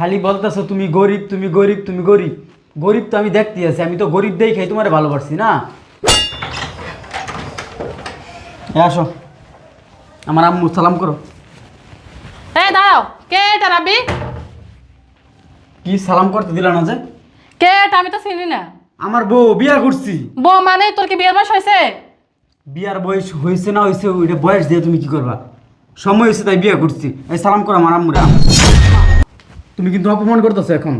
খালি বলতেছো তুমি গরিব তুমি গরিব তুমি গরিব। গরিব তো আমি দেখতে আছি আমি তো গরিব দেখে তোমার ভালোবাসছি না? আসো আমার আম্মু সালাম করো। এই দাঁড়াও কে এটা রাবি কি সালাম করতে দিলা না যে? কে এটা? আমি তো চিনি না। আমার বউ বিয়া করছি। বউ মানে তোর কি বিয়ের বয়স হয়েছে? বিয়ার বয়স হয়েছে না হয়েছে ওইটা বয়স দিয়ে তুমি কি করবা? সময় হয়েছে তাই বিয়ে করছি। এই সালাম করো আমার আম্মুরা। তুমি কিন্তু অপমান করতেছো এখন।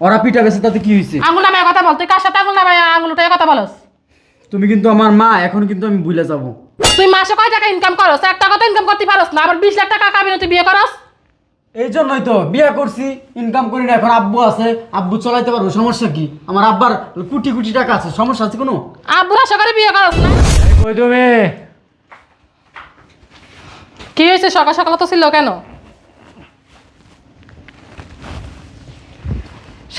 ওরা পিঠা গেছে তাতে কি হয়েছে আঙুল নামায় কথা বল তুই কার সাথে আঙুল নামায় আঙুল উঠে কথা বলস? তুমি কিন্তু আমার মা এখন কিন্তু আমি ভুলে যাব। তুই মাসে কয় টাকা ইনকাম করস? এক টাকা তো ইনকাম করতে পারস না আবার বিশ লাখ টাকা কাবিনে তুই বিয়ে করস? এই জন্যই তো বিয়ে করছি ইনকাম করি না এখন আব্বু আছে। আব্বু চলাইতে পারব সমস্যা কি? আমার আব্বার কোটি কোটি টাকা আছে সমস্যা আছে কোনো? আব্বুর আশা করে বিয়ে করস না। কই তুমি কি হয়েছে সকাল সকাল তো ছিল কেন?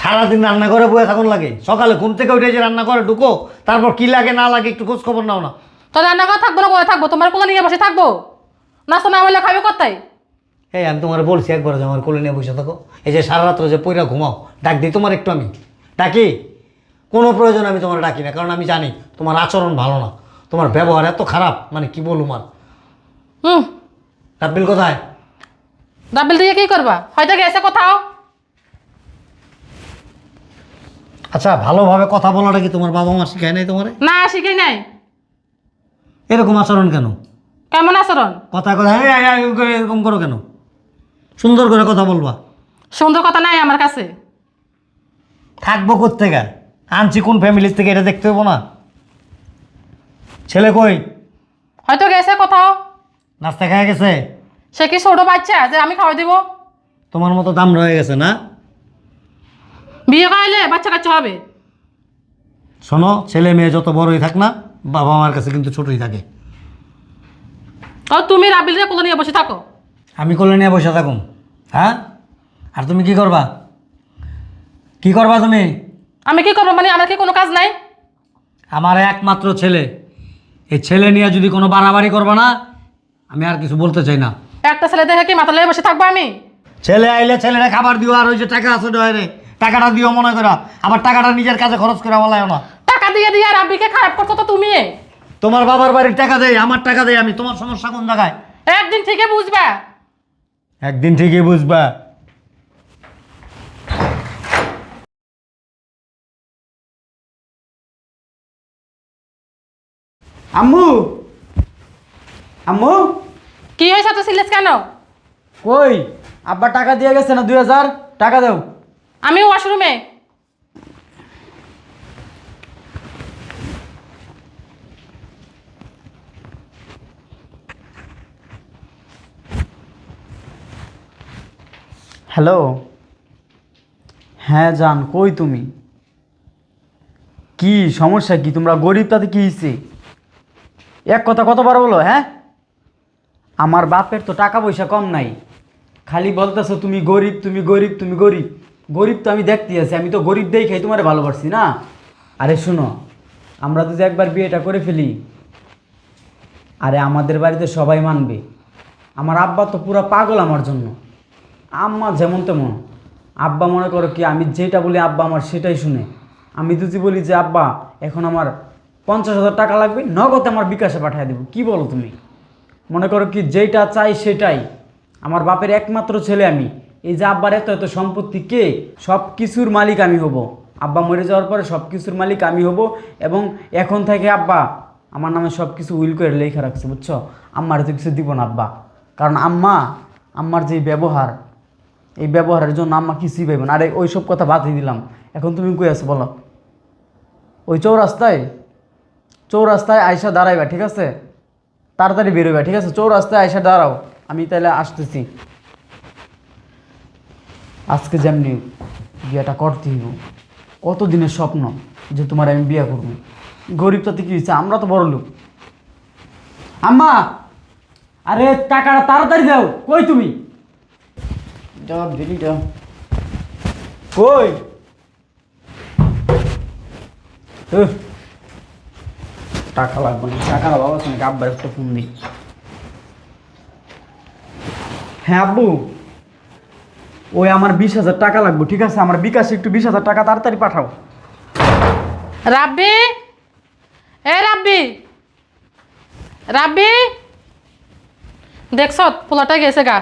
সারাদিন রান্না করে বয়ে থাকুন লাগে। সকালে ঘুম থেকে উঠে যে রান্না করে ঢুকো। তারপর কি লাগে না লাগে একটু খোঁজ খবর নাও না। তো রান্না করে থাকব না বয়ে থাকব? তোমার কোলে নিয়ে বসে থাকব? নাস্তা না হলে খাবে কোথায়? এই আমি তোমার বলছি একবার যে আমার কোলে নিয়ে বসে থাকো। এই যে সারা রাত্র যে পইরা ঘুমাও ডাক দিই তোমার একটু আমি। ডাকি? কোনো প্রয়োজন আমি তোমার ডাকি না কারণ আমি জানি তোমার আচরণ ভালো না। তোমার ব্যবহার এত খারাপ মানে কি বলুম আর। হুম। রাব্বিল কোথায়? ডাবিল দিয়ে কি করবা? হয়তো গেছে কোথাও। আচ্ছা ভালোভাবে কথা বলাটা কি তোমার বাবা মা শিখায় নাই তোমার? না শিখে নাই। এরকম আচরণ কেন? কেমন আচরণ? কথা কথা এরকম করো কেন? সুন্দর করে কথা বলবা। সুন্দর কথা নাই আমার কাছে। থাকব কোথেকে আনছি কোন ফ্যামিলির থেকে এটা দেখতে হব না। ছেলে কই? হয়তো গেছে কোথাও। নাস্তা খেয়ে গেছে? সে কি ছোট বাচ্চা যে আমি খাওয়াই দিব? তোমার মতো দাম রয়ে গেছে না? বিয়ে করাইলে বাচ্চা কাচ্চা হবে। শোনো ছেলে মেয়ে যত বড়ই থাক না বাবা মার কাছে কিন্তু ছোটই থাকে। ও তুমি রাবিলের কোলে নিয়ে বসে থাকো। আমি কোলে নিয়ে বসে থাকুম হ্যাঁ? আর তুমি কি করবা? কি করবা তুমি? আমি কি করব? মানে আমার কি কোনো কাজ নাই? আমার একমাত্র ছেলে। এই ছেলে নিয়ে যদি কোনো বাড়াবাড়ি করবা না আমি আর কিছু বলতে চাই না। একটা ছেলে দেখে কি মাথা লেগে বসে থাকব আমি? ছেলে আইলে ছেলেরা খাবার দিও আর ওই যে টাকা আছে ডয়ারে টাকাটা দিও মনে করা আবার টাকাটা নিজের কাছে খরচ করে বলায় না। টাকা দিয়ে দিয়ে আর রাব্বিকে খারাপ করছ তো তুমি? তোমার বাবার বাড়ির টাকা দেয় আমার টাকা দেয় আমি তোমার সমস্যা কোন জায়গায়? একদিন ঠিকই বুঝবা। একদিন ঠিকই বুঝবা। আম্মু! আম্মু! কি হয়েছে তো সিলেস কেন? কই? আব্বা টাকা দিয়ে গেছে না দুই হাজার? টাকা দাও। আমি ওয়াশরুমে। হ্যালো। হ্যাঁ জান, কই তুমি? কি সমস্যা কি? তোমরা গরিব তাতে কি হয়েছে এক কথা কতবার বলো হ্যাঁ? আমার বাপের তো টাকা পয়সা কম নাই। খালি বলতেছো তুমি গরিব তুমি গরিব তুমি গরিব। গরিব তো আমি দেখতে আছি, আমি তো গরিব দেখেই তোমার ভালোবাসি, না? আরে শোনো, আমরা যদি একবার বিয়েটা করে ফেলি, আরে আমাদের বাড়িতে সবাই মানবে। আমার আব্বা তো পুরো পাগল আমার জন্য। আম্মা যেমন তেমন। আব্বা মনে করো কি, আমি যেটা বলি আব্বা আমার সেটাই শুনে। আমি যদি বলি যে, আব্বা, এখন আমার পঞ্চাশ হাজার টাকা লাগবে, নগদ আমার বিকাশে পাঠিয়ে দেবো। কি বলো তুমি? মনে করো কি যেটা চাই সেটাই। আমার বাপের একমাত্র ছেলে আমি। এই যে আব্বার এত এত সম্পত্তি কে? সব কিছুর মালিক আমি হব। আব্বা মরে যাওয়ার পরে সব কিছুর মালিক আমি হব এবং এখন থেকে আব্বা আমার নামে সব কিছু উইল করে লেখা রাখছে, বুঝছ? আম্মার তো কিছু দিব না আব্বা। কারণ আম্মা, আম্মার যে ব্যবহার, এই ব্যবহারের জন্য আম্মা কিছুই পাইবে না। আরে ওই সব কথা বাদই দিলাম। এখন তুমি কই আছো বলো? ওই চৌরাস্তায় চৌরাস্তায় আয়সা দাঁড়াইবা, ঠিক আছে? তাড়াতাড়ি বেরোবে ঠিক আছে? চৌরাস্তায় আয়সা দাঁড়াও। আমি তাহলে আসতেছি। আজকে যেমনি বিয়েটা করতে হইব কত দিনের স্বপ্ন যে তোমার আমি বিয়ে করব? গরিব তাতে কি হয়েছে আমরা তো বড় লোক। আম্মা! আরে টাকাটা তাড়াতাড়ি দাও। কই তুমি? জবাব দিলি দাও কই? টাকা লাগবে না টাকা বাবা সঙ্গে আব্বার একটা ফোন দিই। হ্যাঁ আব্বু। ওই আমার বিশ হাজার টাকা লাগবে ঠিক আছে? আমার বিকাশে একটু বিশ হাজার টাকা তাড়াতাড়ি পাঠাও। রাব্বি? এ রাব্বি? রাব্বি? দেখছ পোলাটা গেছে গা।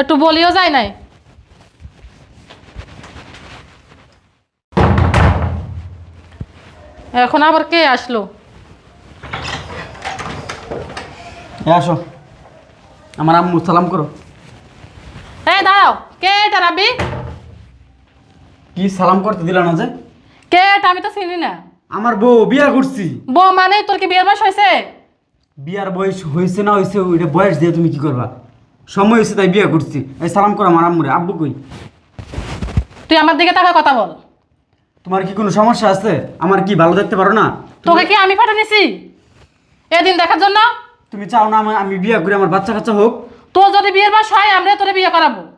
একটু বলিও যায় নাই? এখন আবার কে আসলো? আসো। আমার আম্মু সালাম করো। এই দাঁড়াও। এটা কি সালাম করতে দিল না যে? কে এটা আমি তো চিনি না। আমার বউ বিয়া করছি। বউ মানে তোর কি বিয়ের বয়স হয়েছে? বিয়ার বয়স হয়েছে না হয়েছে ওইটা বয়স দিয়ে তুমি কি করবা? সময় হয়েছে তাই বিয়া করছি। এই সালাম করো আমার আম্মুরে। আব্বু কই? তুই আমার দিকে তাকায় কথা বল। তোমার কি কোনো সমস্যা আছে? আমার কি ভালো দেখতে পারো না? তোকে কি আমি পাঠা নিছি এদিন দেখার জন্য? তুমি চাও না আমি- আমি বিয়া করে আমার বাচ্চা কাচ্চা হোক। তোর যদি বিয়ের বয়স হয় আমরা তোরে বিয়ে করাবো।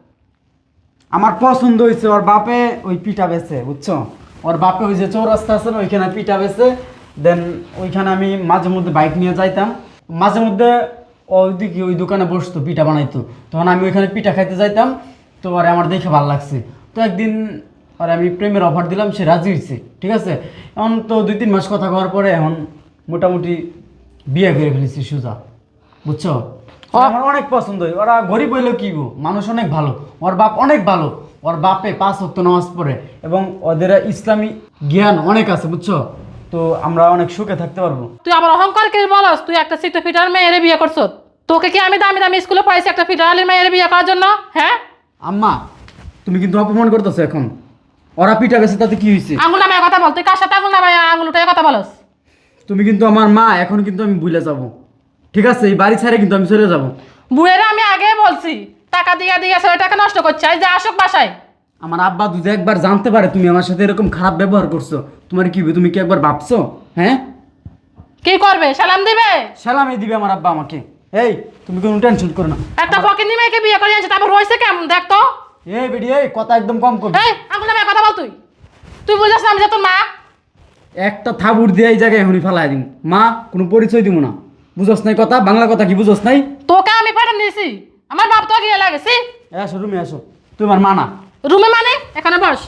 আমার পছন্দ হয়েছে, ওর বাপে ওই পিঠা বেছে, বুঝছ? ওর বাপে ওই যে চৌরাস্তা আছে না, ওইখানে পিঠা বেছে দেন ওইখানে আমি মাঝে মধ্যে বাইক নিয়ে যাইতাম। মাঝে মধ্যে ওইদিকে ওই দোকানে বসতো, পিঠা বানাইতো। তখন আমি ওইখানে পিঠা খাইতে যাইতাম, তো আর আমার দেখে ভালো লাগছে। তো একদিন আর আমি প্রেমের অফার দিলাম, সে রাজি হয়েছে ঠিক আছে? এখন তো দুই তিন মাস কথা হওয়ার পরে এখন মোটামুটি বিয়ে করে ফেলেছি সুজা, বুঝছ? আমার অনেক পছন্দ হয়। ওরা গরিব হইল কি গো? মানুষ অনেক ভালো। ওর বাপ অনেক ভালো। ওর বাপে পাঁচ ওয়াক্ত নামাজ পড়ে এবং ওদের ইসলামী জ্ঞান অনেক আছে বুঝছ? তো আমরা অনেক সুখে থাকতে পারব। তুই আবার অহংকার কি বলস? তুই একটা সিটো ফিটার মেয়েরে বিয়ে করছ। তোকে কি আমি দামি দামি স্কুলে পাইছি একটা ফিটার মেয়েরে বিয়ে করার জন্য? হ্যাঁ? আম্মা তুমি কিন্তু অপমান করতেছো এখন। ওরা পিঠা বেছে তাতে কি হয়েছে আঙুল নামায় কথা বল। তুই কার সাথে আঙুল নামায় আঙুল উঠে কথা বলস? তুমি কিন্তু আমার মা এখন কিন্তু আমি ভুলে যাব। ঠিক আছে এই বাড়ি ছেড়ে কিন্তু আমি চলে যাব। বুড়েরা আমি আগে বলছি টাকা দিয়া দিয়া ছেলে টাকা নষ্ট করছে আজ যে আসুক বাসায়। আমার আব্বা যদি একবার জানতে পারে তুমি আমার সাথে এরকম খারাপ ব্যবহার করছ। তোমার কি হবে? তুমি কি একবার ভাবছ? হ্যাঁ? কি করবে? সালাম দিবে? সালামই দিবে আমার আব্বা আমাকে। এই তুমি কোনো টেনশন করো না। একটা ফকিনি মেয়েকে বিয়ে করে আনছে তারপর রয়েছে কেমন? দেখ তো। এই বেডি এই কথা একদম কম করবি এই আঙুল নামায় কথা বল তুই। তুই বুঝাস না আমি যে তোর মা? একটা থাবুর দিয়ে এই জায়গায় এখনই ফেলাই দিন মা কোনো পরিচয় দিব না। বুঝোস নাই কথা বাংলা কথা কি বুঝোস নাই? তোকে আমি পাঠান দিয়েছি আমার বাপ তো গিয়ে লাগেছি এ আসো রুমে আসো। তুই আমার মা না। রুমে মানে? এখানে বস।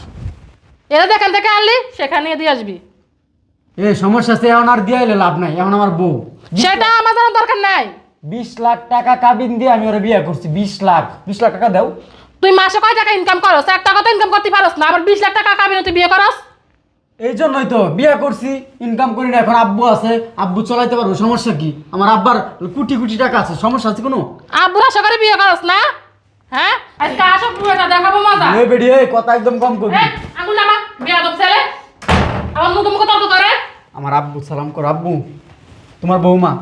এরা যেখান থেকে আনলি সেখানে দিয়ে আসবি। এ সমস্যা আছে এখন আর দিয়ে এলে লাভ নাই এখন আমার বউ। সেটা আমার জানার দরকার নাই। বিশ লাখ টাকা কাবিন দিয়ে আমি ওরা বিয়ে করছি বিশ লাখ। বিশ লাখ টাকা দাও। তুই মাসে কয় টাকা ইনকাম করস? এক টাকা তো ইনকাম করতে পারস না আবার বিশ লাখ টাকা কাবিনে তুই বিয়ে করস? এই জন্যই তো বিয়ে করছি ইনকাম করি না এখন আব্বু আছে আব্বু চলাইতে পারব সমস্যা কি? আমার আব্বার কোটি কোটি টাকা আছে সমস্যা আছে কোনো? আব্বু আশা করে বিয়ে করস না? হ্যাঁ? আজকে আসো পুরোটা দেখাবো মজা। এ বেডি এই কথা একদম কম করবি এই আঙুল নামা বিয়ে আদব ছেলে। আমার মুখে মুখে তর্ক করে। আমার আব্বু সালাম কর আব্বু। তোমার বৌমা।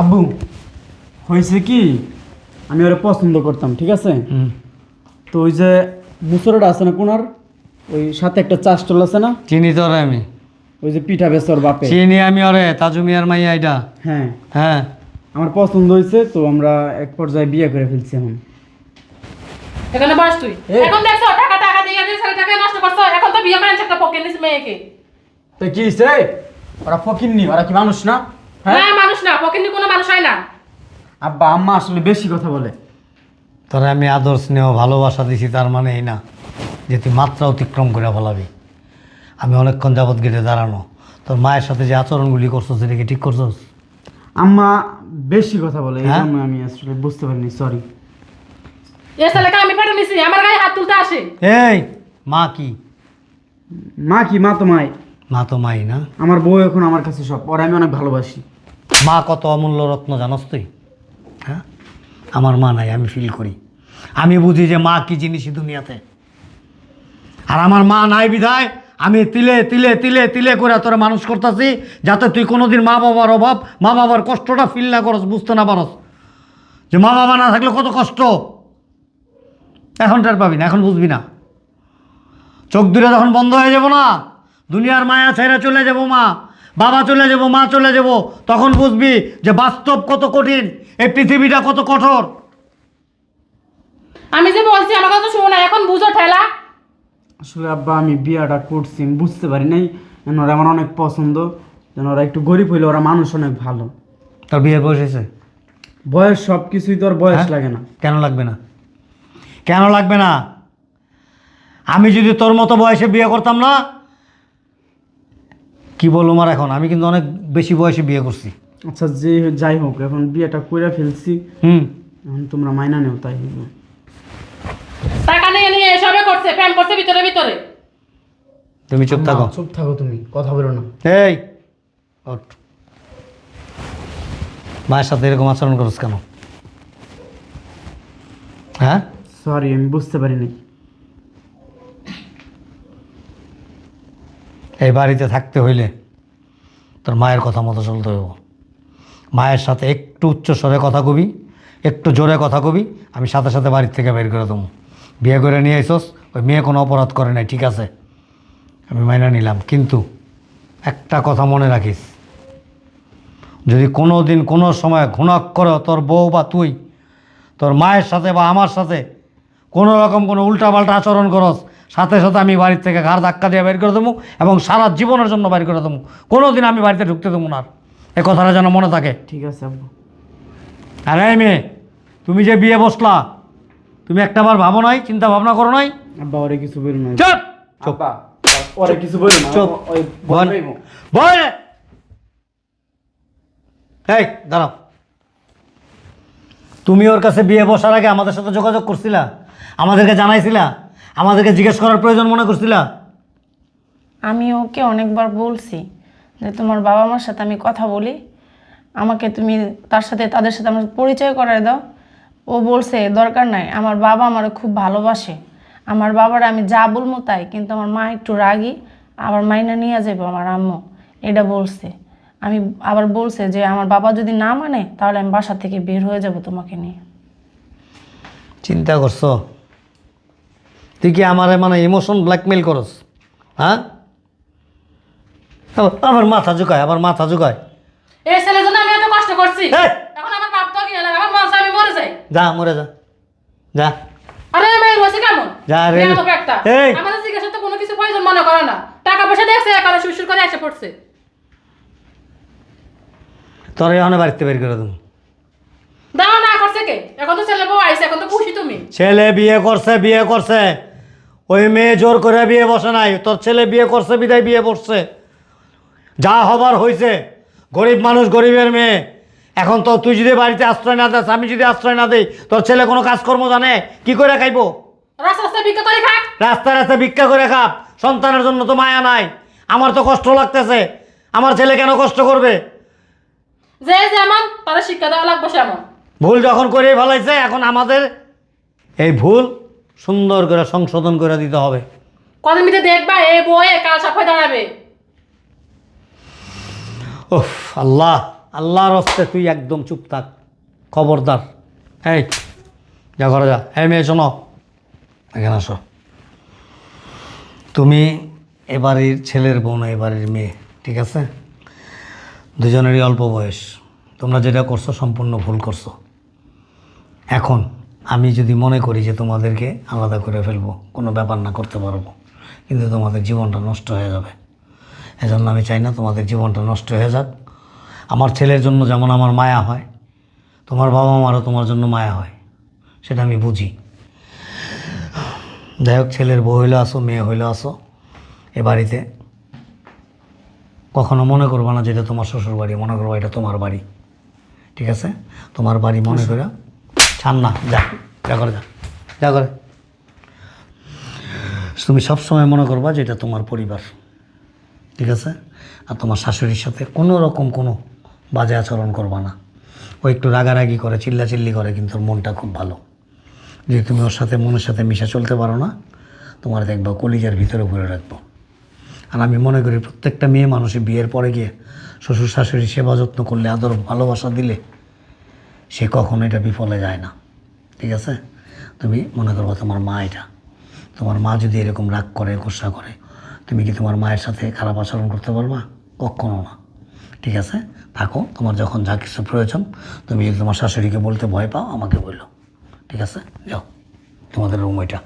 আব্বু হয়েছে কি? আমি ওরা পছন্দ করতাম ঠিক আছে? তো ওই যে মুসরটা আছে না কোনার? ওই সাথে একটা চাষ চল আছে না? চিনি তো ওরে আমি। ওই যে পিঠা বেচর বাপে। চিনি আমি ওরে তাজু মিয়ার মাইয়া এটা। হ্যাঁ। হ্যাঁ। আমার পছন্দ হয়েছে তো আমরা এক পর্যায়ে বিয়ে করে ফেলছি এখন। এখানে বস তুই। এখন দেখছ টাকা টাকা দিয়ে দিয়ে ছেলে টাকা নষ্ট করছ এখন তো বিয়ে করেন একটা পকেট নিস মেয়েকে। তো কি হয়েছে ওরা ফকিননি ওরা কি মানুষ না? হ্যাঁ? মানুষ না পকেট কোনো মানুষ হয় না। আব্বা আম্মা আসলে বেশি কথা বলে। তোরে আমি আদর স্নেহ ভালোবাসা দিছি তার মানে এই না যে তুই মাত্রা অতিক্রম করে ফেলাবি। আমি অনেকক্ষণ যাবৎ গেটে দাঁড়ানো। তোর মায়ের সাথে যে আচরণগুলি করছ সেটা কি ঠিক করছোস? আম্মা বেশি কথা বলে এই হ্যাঁ? জন্য আমি আসলে বুঝতে পারিনি সরি এ ছেলেকে আমি পেটে নিছি আমার গায়ে হাত তুলতে আসে। এই মা কি? মা কি? মা তো মাই। মা তো মাই না? আমার বউ এখন আমার কাছে সব ওরা আমি অনেক ভালোবাসি। মা কত অমূল্য রত্ন জানস তুই হ্যাঁ? আমার মা নাই, আমি ফিল করি। আমি বুঝি যে মা কি জিনিস দুনিয়াতে? আর আমার মা নাই বিধায় আমি তিলে তিলে তিলে তিলে করে তোরা মানুষ করতেছি, যাতে তুই কোনোদিন মা বাবার অভাব, মা বাবার কষ্টটা ফিল না করস, বুঝতে না পারস। যে মা বাবা না থাকলে কত কষ্ট? এখন টের পাবি না, এখন বুঝবি না। চোখ দূরে যখন বন্ধ হয়ে যাব না, দুনিয়ার মায়া ছেড়ে চলে যাব মা। বাবা চলে যাব মা চলে যাব তখন বুঝবি যে বাস্তব কত কঠিন এই পৃথিবীটা কত কঠোর। আমি যে বলছি আমার কথা শুনো না এখন বুঝো ঠেলা। আসলে আব্বা আমি বিয়াটা করছি আমি বুঝতে পারি নাই যেন ওরা আমার অনেক পছন্দ যেন ওরা একটু গরিব হইলে ওরা মানুষ অনেক ভালো। তোর বিয়ের বয়স হয়েছে? বয়স সব কিছুই তো আর বয়স হ্যাঁ? লাগে না। কেন লাগবে না? কেন লাগবে না? আমি যদি তোর মতো বয়সে বিয়ে করতাম না কি বলব আমার এখন? আমি কিন্তু অনেক বেশি বয়সে বিয়ে করছি। আচ্ছা যে যাই হোক এখন বিয়েটা কইরা ফেলছি। হুম। এখন তোমরা মাইনা নেও তাই টাকা নিয়ে নিয়ে এসবে করছে প্যান করছে ভিতরে ভিতরে। তুমি চুপ থাকো। চুপ থাকো তুমি কথা বলো না। এই ওঠ। মায়ের সাথে এরকম আচরণ করছ কেন? হ্যাঁ? সরি আমি বুঝতে পারিনি। এই বাড়িতে থাকতে হইলে তোর মায়ের কথা মতো চলতে হইব। মায়ের সাথে একটু উচ্চ স্বরে কথা কবি, একটু জোরে কথা কবি, আমি সাথে সাথে বাড়ির থেকে বের করে দেবো। বিয়ে করে নিয়ে আইসস, ওই মেয়ে কোনো অপরাধ করে নাই, ঠিক আছে? আমি মাইনা নিলাম, কিন্তু একটা কথা মনে রাখিস। যদি কোনো দিন কোনো সময় ঘুণক করো তোর বউ বা তুই, তোর মায়ের সাথে বা আমার সাথে কোনো রকম কোনো উল্টাপাল্টা আচরণ করস সাথে সাথে আমি বাড়ির থেকে ঘাড় ধাক্কা দিয়ে বের করে দেবো এবং সারা জীবনের জন্য বের করে দেবো। কোনো দিন আমি বাড়িতে ঢুকতে দেবো না আর। এ কথাটা যেন মনে থাকে। ঠিক আছে আব্বু। আর এই মেয়ে তুমি যে বিয়ে বসলা তুমি একটাবার ভাবো নাই চিন্তা ভাবনা করো নাই? আব্বা ওরে কিছু বলি না। চুপ! আব্বা ওরে কিছু বলি না। চুপ। বল বলবেই মো। বল! এই দাঁড়াও। তুমি ওর কাছে বিয়ে বসার আগে আমাদের সাথে যোগাযোগ করছিলা? আমাদেরকে জানাইছিলা? আমাদেরকে জিজ্ঞেস করার প্রয়োজন মনে করছিলা? আমি ওকে অনেকবার বলছি যে তোমার বাবা মার সাথে আমি কথা বলি। আমাকে তুমি তার সাথে তাদের সাথে আমার পরিচয় করায় দাও। ও বলছে দরকার নাই আমার বাবা আমার খুব ভালোবাসে। আমার বাবার আমি যা বলব তাই কিন্তু আমার মা একটু রাগি আবার মাইনা নিয়ে যাব আমার আম্মু। এটা বলছে। আমি আবার বলছে যে আমার বাবা যদি না মানে তাহলে আমি বাসা থেকে বের হয়ে যাব তোমাকে নিয়ে। চিন্তা করছ? তুই কি আমারে মানে ইমোশন ব্ল্যাকমেল করস? হ্যাঁ? আবার মাথা ঝুকায় আবার মাথা ঝুকায়। এই ছেলের জন্য আমি এত কষ্ট করছি। এই! এখন আমার বাপ তো কি লাগে আমার মন চায় আমি মরে যাই। যা মরে যা। যা। আরে মেয়ে রয়েছে কেমন? যা রে। মেয়ে মতো একটা। এই! আমাদের জিজ্ঞাসা তো কোনো কিছু প্রয়োজন মনে করে না। টাকা পয়সা দেখছে একারে শুশুর করে এসে পড়ছে। তোর এখানে বাড়িতে বের করে দেবো। দাও না করছে কে? এখন তো ছেলে বউ আইছে এখন তো খুশি তুমি। ছেলে বিয়ে করছে বিয়ে করছে। ওই মেয়ে জোর করে বিয়ে বসে নাই তোর ছেলে বিয়ে করছে বিদায় বিয়ে বসছে। যা হবার হয়েছে গরিব মানুষ গরিবের মেয়ে। এখন তো তুই যদি বাড়িতে আশ্রয় না দেস আমি যদি আশ্রয় না দেই তোর ছেলে কোনো কাজকর্ম জানে? কি করে খাইবো? রাস্তায় রাস্তায় ভিক্ষা করে খাপ সন্তানের জন্য তো মায়া নাই। আমার তো কষ্ট লাগতেছে। আমার ছেলে কেন কষ্ট করবে? যে যেমন তারা শিক্ষা দেওয়া লাগবে সেমন। ভুল যখন করে ফেলাইছে এখন আমাদের এই ভুল সুন্দর করে সংশোধন করে দিতে হবে। কদিন মিটে দেখবা এই বয়ে কাল সাফাই দাঁড়াবে। ওহ আল্লাহ আল্লাহর হস্তে তুই একদম চুপ থাক খবরদার। এই যা ঘরে যা। এই মেয়ে শোনো। এখানে আসো। তুমি এবারের ছেলের বোন এবারের মেয়ে ঠিক আছে? দুজনেরই অল্প বয়স। তোমরা যেটা করছ সম্পূর্ণ ভুল করছ। এখন আমি যদি মনে করি যে তোমাদেরকে আলাদা করে ফেলব কোনো ব্যাপার না করতে পারব। কিন্তু তোমাদের জীবনটা নষ্ট হয়ে যাবে। এজন্য আমি চাই না তোমাদের জীবনটা নষ্ট হয়ে যাক। আমার ছেলের জন্য যেমন আমার মায়া হয় তোমার বাবা মারও তোমার জন্য মায়া হয় সেটা আমি বুঝি। যাই হোক ছেলের বউ হইলে আসো মেয়ে হইলে আসো এ বাড়িতে। কখনো মনে করবা না যেটা তোমার শ্বশুর বাড়ি মনে করবা এটা তোমার বাড়ি। ঠিক আছে? তোমার বাড়ি মনে করে ছান না যা যা করে যা যা করে। তুমি সবসময় মনে করবা যে এটা তোমার পরিবার, ঠিক আছে? আর তোমার শাশুড়ির সাথে কোনো রকম কোনো বাজে আচরণ করবা না। ও একটু রাগারাগি করে, চিল্লাচিল্লি করে, কিন্তু মনটা খুব ভালো। যে তুমি ওর সাথে, মনের সাথে মিশা চলতে পারো না, তোমার দেখবা কলিজার ভিতরে ভরে রাখব। আর আমি মনে করি প্রত্যেকটা মেয়ে মানুষে বিয়ের পরে গিয়ে শ্বশুর শাশুড়ি সেবা যত্ন করলে, আদর, ভালোবাসা দিলে সে কখনো এটা বিফলে যায় না। ঠিক আছে? তুমি মনে করব তোমার মা এটা। তোমার মা যদি এরকম রাগ করে, গুসা করে, তুমি কি তোমার মায়ের সাথে খারাপ আচরণ করতে পারবা? কখনো না। ঠিক আছে? থাকো, তোমার যখন যা কিছু প্রয়োজন, তুমি যদি তোমার শাশুড়িকে বলতে ভয় পাও, আমাকে বলল ঠিক আছে? যাও। তোমাদের রুম ওইটা